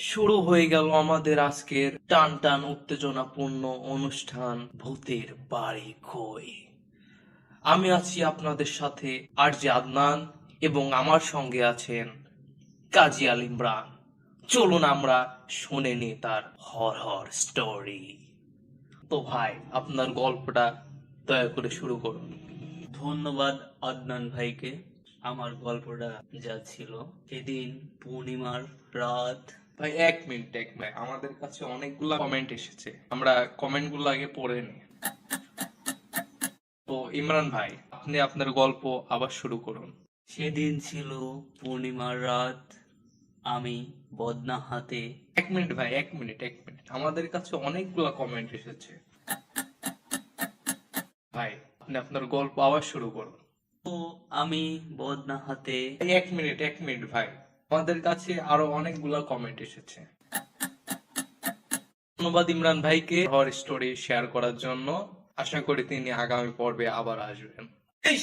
শুরু হয়ে গেল আমাদের আজকের টান টান উত্তেজনাপূর্ণ অনুষ্ঠান ভূতের বাড়ি কই। আমি আছি আপনাদের সাথে আরজে আদনান এবং আমার সঙ্গে আছেন কাজী আল ইমরান। চলুন আমরা শুনে নি তার হর হর স্টোরি তো ভাই, আপনার গল্পটা দয়া করে শুরু করুন। ধন্যবাদ আদনান ভাইকে। আমার গল্পটা যা ছিল, সেদিন পূর্ণিমার রাত ভাই এক মিনিট এক ভাই আমাদের কাছে অনেকগুলা কমেন্ট এসেছে। আমরা কমেন্টগুলো আগে পড়ে নি তো ইমরান ভাই আপনি আপনার গল্প আবার শুরু করুন। সেদিন ছিল পূর্ণিমার রাত। আমি বদনা হাতে এক মিনিট ভাই এক মিনিট এক মিনিট আমাদের কাছে অনেকগুলা কমেন্ট এসেছে। ভাই আপনি আপনার গল্প আবার শুরু করুন। তো আমি বদনা হাতে এক মিনিট এক মিনিট ভাই। আমাদের কাছে আরও অনেকগুলা কমেন্ট এসেছে। ধন্যবাদ ইমরান ভাইকে হর স্টোরি শেয়ার করার জন্য। আশা করি তিনি আগামী পর্বে আবার আসবেন। এই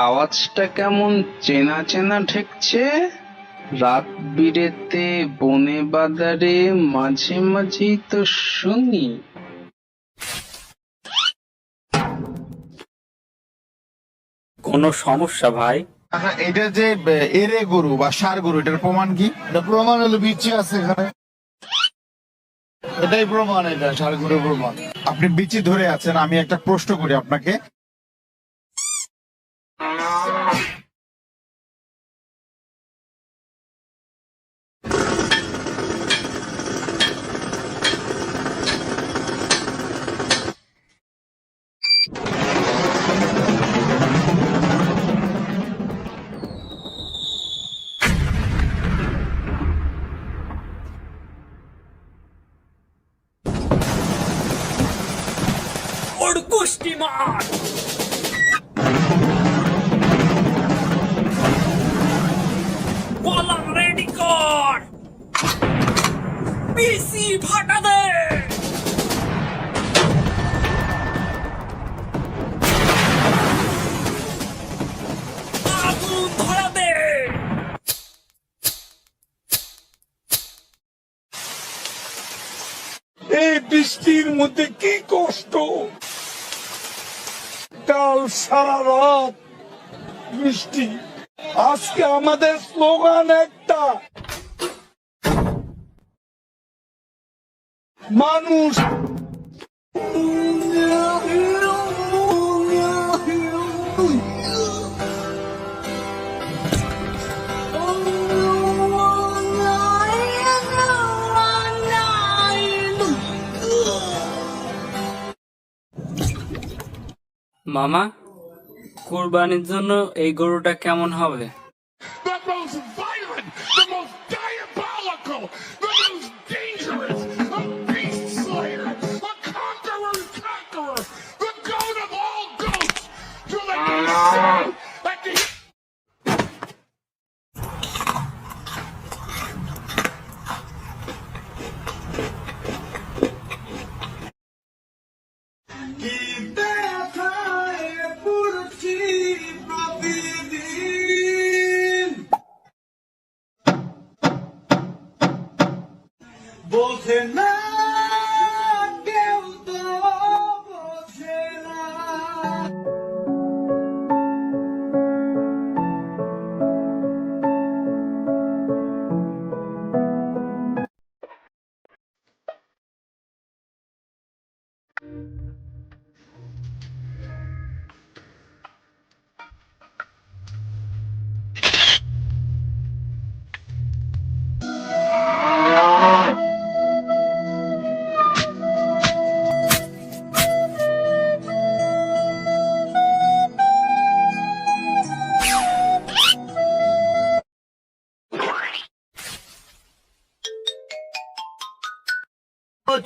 আওয়াজটা কেমন চেনা চেনা ঠেকছে? রাত বিরেতে বনে বাজারে মাঝে মাঝেই তো শুনি। কোনো সমস্যা ভাই? আচ্ছা এটা যে বে- এরে গরু বা সার গরু এটার প্রমাণ কি? এটা প্রমাণ হলো বিচি আছে এখানে। এটাই প্রমাণ এটা সার গরুর প্রমাণ। আপনি বিচি ধরে আছেন আমি একটা প্রশ্ন করি আপনাকে। কি কষ্ট। ডাল সারা রাত মিষ্টি। আজকে আমাদের স্লোগান একটা। মানুষ মামা কুরবানির জন্য এই গরুটা কেমন হবে?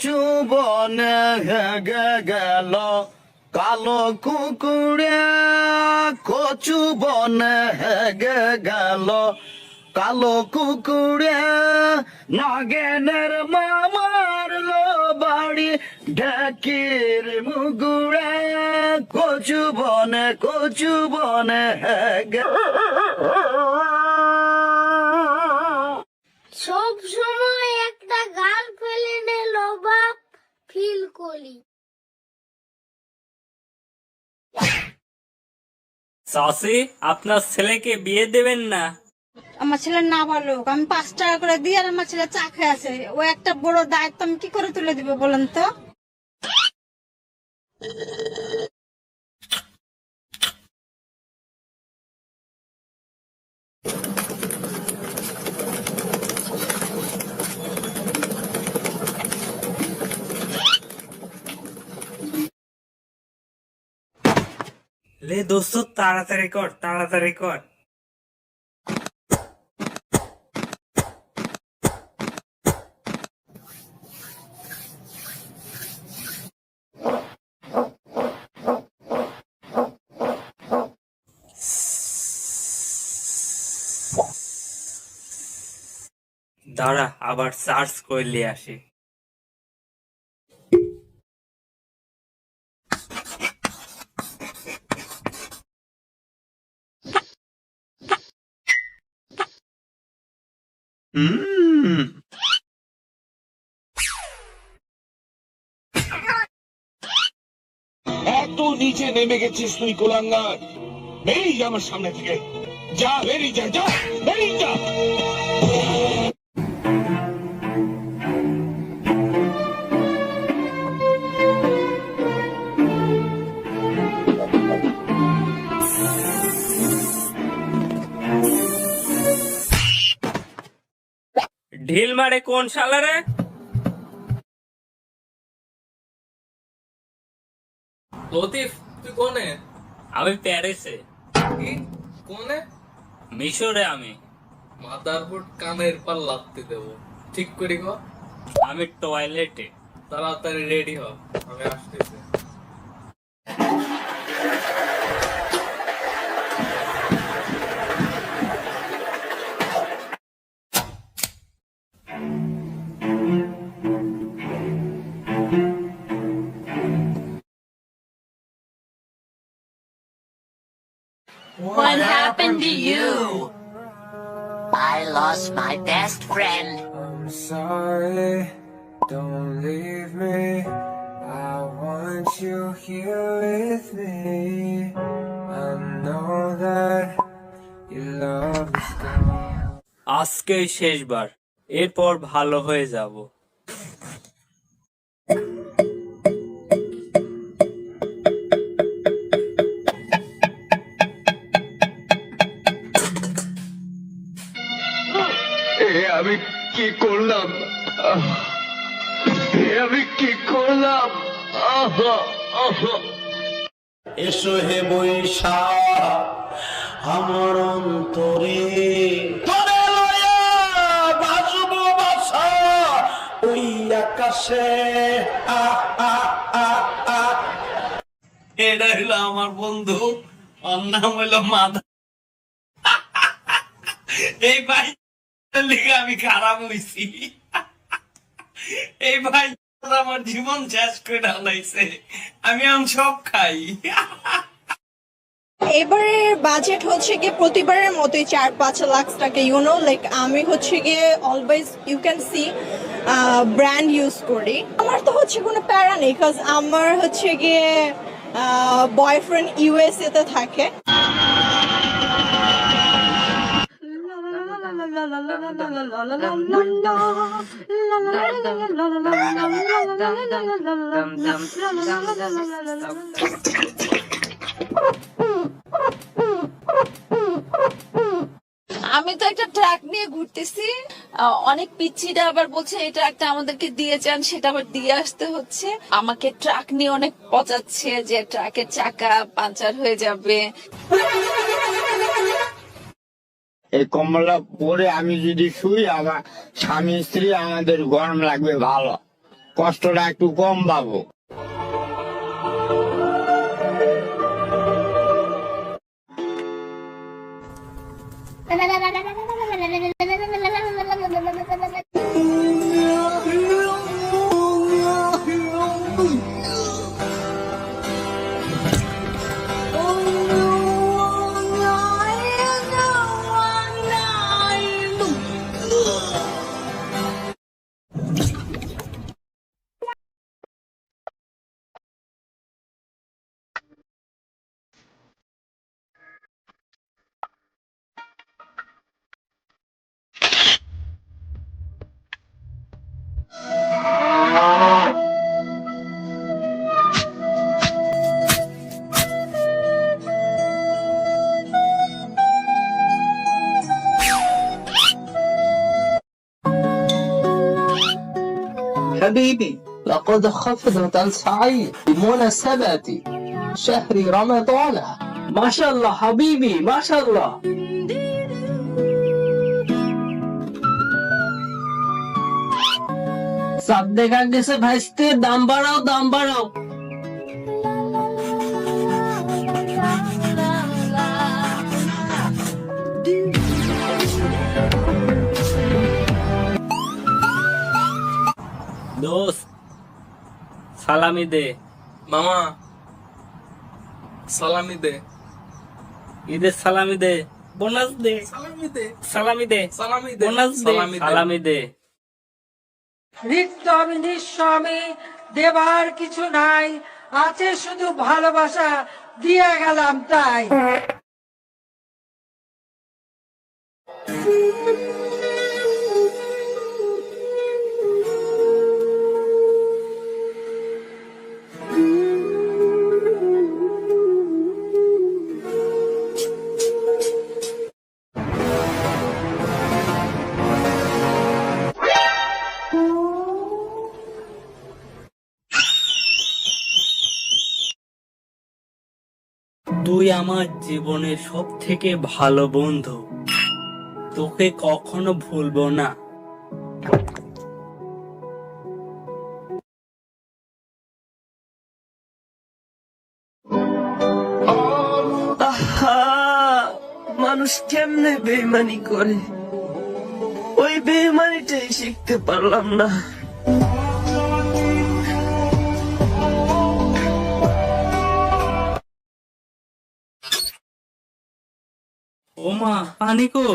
চুবনে গেল। কালো কুকুরে কচু বনে হেগে গেল। কালো কুকুরে নাগেনের মামার লো বাড়ি ঢাকির মুগুড়ে কচু বনে কচু বনে হেগে চাষি আপনার ছেলেকে বিয়ে দেবেন না। আমার ছেলে না বলো আমি পাঁচ টাকা করে দিই আর আমার ছেলে চা খেয়ে আছে ও একটা বড় দায়িত্ব আমি কি করে তুলে দিব বলেন তো? লে দোস্ত তাড়াতাড়ি কর তাড়াতাড়ি কর। দাঁড়া আবার চার্জ করলে আসি। এত নিচে নেমে গেছিস তুই কোলাঙ্গার বেরিয়ে যা আমার সামনে থেকে। যা, বেরিয়ে যা যা, বেরিয়ে যা। ঢিল মারে কোন শালারে লতিফ তুই কোনে? আমি প্যারিসে। কি? কোনে? মিশরে আমি। মাদারবোর্ড কানের পার লাগতে দেবো। ঠিক করি গো? আমি টয়লেটে। তাড়াতাড়ি রেডি হ। আমি আসতেছি। What happened to you? I lost my best friend. I'm sorry, don't leave me. I want you here with me. I know that your love is gone. আজকেই শেষবার এরপর ভালো হয়ে যাব করলাম। আমি কি করলাম! এসো হে বৈশা আমার অন্তরে। এটা হলো আমার বন্ধু, ওর নাম হলো এই লিগে আমি খারাপ হইছি। এই ভাই আমার জীবন শেষ করে ঢালাইছে আমি এখন সব খাই। এবারের বাজেট হচ্ছে গিয়ে প্রতিবারের মতোই চার পাঁচ লাখ টাকা ইউনো লাইক আমি হচ্ছে গিয়ে always you can see brand use করি। আমার তো হচ্ছে কোনো প্যারা নেই বিকজ আমার হচ্ছে গিয়ে বয়ফ্রেন্ড ইউএসএ তে থাকে। আমি তো একটা ট্রাক নিয়ে ঘুরতেছি। অনেক পিচ্ছিরা আবার বলছে, এই ট্রাকটা আমাদেরকে দিয়ে যান, সেটা আবার দিয়ে আসতে হচ্ছে। আমাকে ট্রাক নিয়ে অনেক পচাচ্ছে যে ট্রাকের চাকা পাঞ্চার হয়ে যাবে। এই কমলা পরে আমি যদি শুই, আমার স্বামী, স্ত্রী আমাদের গরম লাগবে ভালো। কষ্টটা একটু কম পাবো। لقد خفضت السعي بمناسبة شهر رمضان ما شاء الله حبيبي ما شاء الله চাঁদ দেখা গেছে ভাইস্তে দাম বাড়াও দাম বাড়াও দোস্ত সালামি দে। মামা সালামি দে। ঈদের সালামি দে। বোনাস দে। সালামি দে। সালামি দে। সালামি দে। বোনাস দে। সালামি দে। সালামি দে। রিক্ত আমি নিঃস্ব আমি দেবার কিছু নাই আছে শুধু ভালোবাসা দিয়ে গেলাম তাই। আমার জীবনের সব থেকে ভালো বন্ধু। তোকে কখনো ভুলবো না। মানুষ কেমনে বেমানি করে? ওই বেমানিটাই শিখতে পারলাম না। মা পানি কো।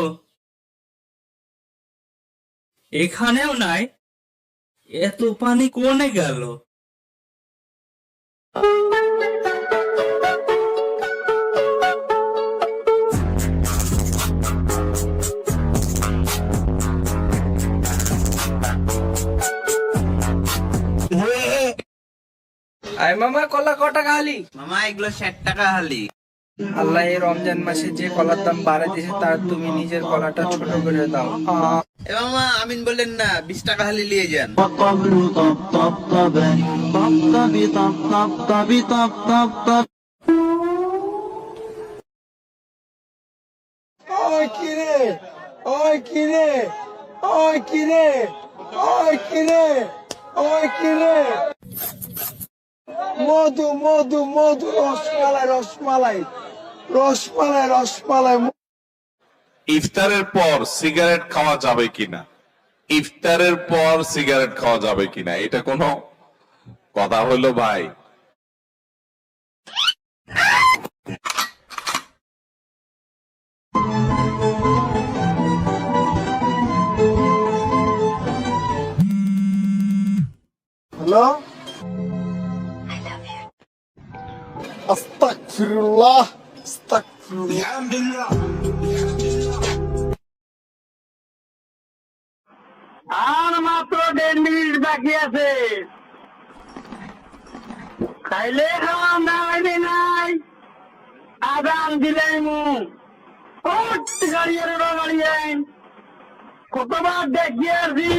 এখানেও নাই। এত পানি কোনে গেল? আই মামা কলা ক টাকা হালি মামা এগুলো ষাট টাকা হালি আল্লাহ এই রমজান মাসে যে কলার দাম বাড়াই দিয়েছে তার তুমি নিজের কলাটা ছোট করে দাও। মামা আমিন বললেন না বিশ টাকা হালি নিয়ে যান। ওই কিরে ওই কিরে ওই কিরে ওই কিরে ওই কিরে মধু মধু মধু রসমালাই রসমালাই। রসমালাই রসমালাই। ইফতারের পর সিগারেট খাওয়া যাবে কিনা? ইফতারের পর সিগারেট খাওয়া যাবে কিনা? এটা কোনো কথা হলো ভাই। হ্যালো? আস্তাগফিরুল্লাহ আস্তাগফিরুল্লাহ। আর মাত্র দেড় মিনিট বাকি আছে। খাইলে খাওয়া নাই আদান দিলাই মু গাড়িয়ে গাড়িয়ে কতবার দেখিয়ে আসি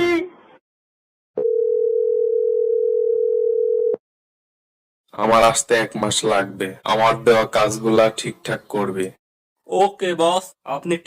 আমার আসতে এক মাস লাগবে। আমার দেওয়া কাজগুলা ঠিকঠাক করবে। ওকে বস আপনি